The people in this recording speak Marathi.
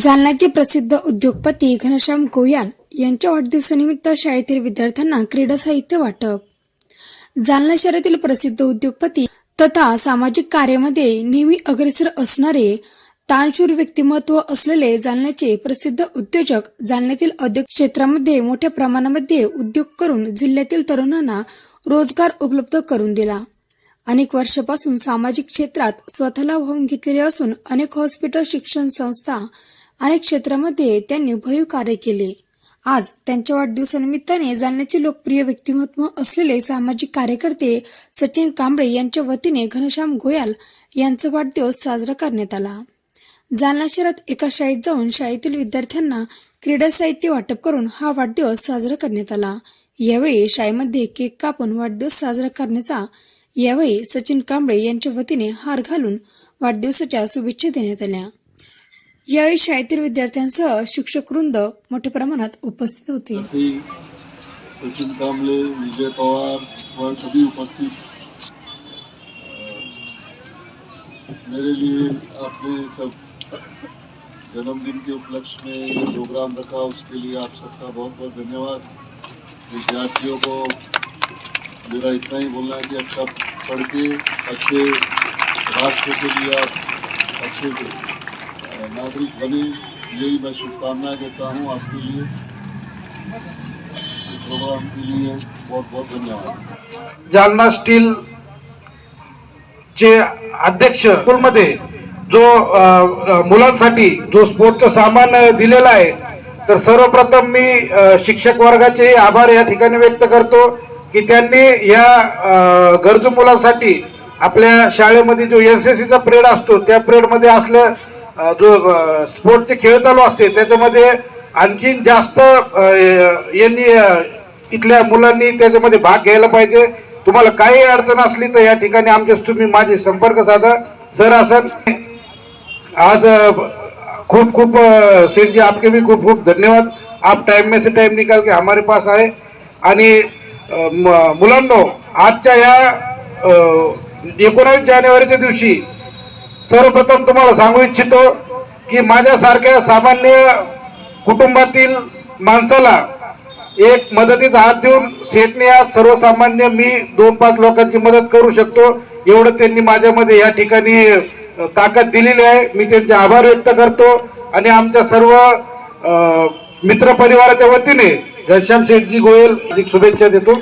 जालन्याचे प्रसिद्ध उद्योगपती घनश्याम गोयाल यांच्या वाढदिवसानिमित्त शाळेतील विद्यार्थ्यांना क्रीडा साहित्य वाटप. जालना शहरातील प्रसिद्ध उद्योगपती तथा सामाजिक कार्यामध्ये नेहमी अग्रेसर असणारे तानशूर व्यक्तिमत्व असलेले जालन्याचे प्रसिद्ध उद्योजक जालन्यातील औद्योगिक क्षेत्रामध्ये मोठ्या प्रमाणामध्ये उद्योग करून जिल्ह्यातील तरुणांना रोजगार उपलब्ध करून दिला. अनेक वर्षापासून सामाजिक क्षेत्रात स्वतःला वाहून घेतलेले असून अनेक हॉस्पिटल शिक्षण संस्था अनेक क्षेत्रामध्ये त्यांनी भरीव कार्य केले. आज त्यांच्या वाढदिवसानिमित्ताने जालन्याचे लोकप्रिय व्यक्तिमत्व असलेले सामाजिक कार्यकर्ते सचिन कांबळे यांच्या वतीने घनश्याम गोयाल यांचा वाढदिवस साजरा करण्यात आला. जालना शहरात एका शाळेत जाऊन शाळेतील विद्यार्थ्यांना क्रीडा साहित्य वाटप करून हा वाढदिवस साजरा करण्यात आला. यावेळी शाळेमध्ये केक कापून वाढदिवस साजरा करण्याचा यावेळी सचिन कांबळे यांच्या वतीने हार घालून वाढदिवसाच्या शुभेच्छा देण्यात आल्या. यावेळी शाळेतील विद्यार्थ्यांसह शिक्षक वृंद मोठ्या प्रमाणात उपस्थित होते. सचिन कांबळे विजय पवार व सभी उपस्थित मेरे लिए आपने सब जन्मदिन के उपलक्ष्य में ये प्रोग्राम रखा उसके लिए आप सबका बहुत बहुत धन्यवाद। विद्यार्थियों को मेरा इतना ही बोलना है कि अच्छा पढ़ के अच्छे राष्ट्र के लिए आप अच्छे नागरिक बने यही मैं शुभकामनाएं देता हूँ आपके लिए। प्रोग्राम के लिए बहुत बहुत धन्यवाद। जालना स्टील चे अध्यक्ष स्कूलमध्ये जो मुलांसाठी जो स्पोर्टचं सामान दिलेलं आहे तर सर्वप्रथम मी शिक्षक वर्गाचे आभार या ठिकाणी व्यक्त करतो. की त्यांनी या गरजू मुलांसाठी आपल्या शाळेमध्ये जो एन सी सीचा पिरियड असतो त्या पिरियडमध्ये असलं जो स्पोर्टचे खेळ चालू असते त्याच्यामध्ये आणखीन जास्त यांनी इथल्या मुलांनी त्याच्यामध्ये भाग घ्यायला पाहिजे. तुम्हाला काही अडचण असली तर या ठिकाणी आमच्या तुम्ही माझे संपर्क साधा. सर असत आज खूप खूप अ, सेठ जी आपके भी खूप खूप धन्यवाद. आप टाइम में से टाइम निकाल के हमारे पास आए. आणि मुलांनो आजच्या या एकोणावीस जानेवारीच्या दिवशी सर्वप्रथम तुम्हाला सांगू इच्छितो की माझ्यासारख्या सामान्य कुटुंबातील माणसाला एक मदतीचा हात देऊन सेठने आज सर्वसामान्य मी दोन पाच लोकांची मदत करू शकतो. एवढं त्यांनी माझ्यामध्ये या ठिकाणी ताकद दिलेली आहे. मी त्यांचे आभार व्यक्त करतो. आणि आमच्या सर्व मित्रपरिवाराच्या मित्र परिवाराच्या वतीने घनश्याम शेठजी गोयल अधिक शुभेच्छा देतो.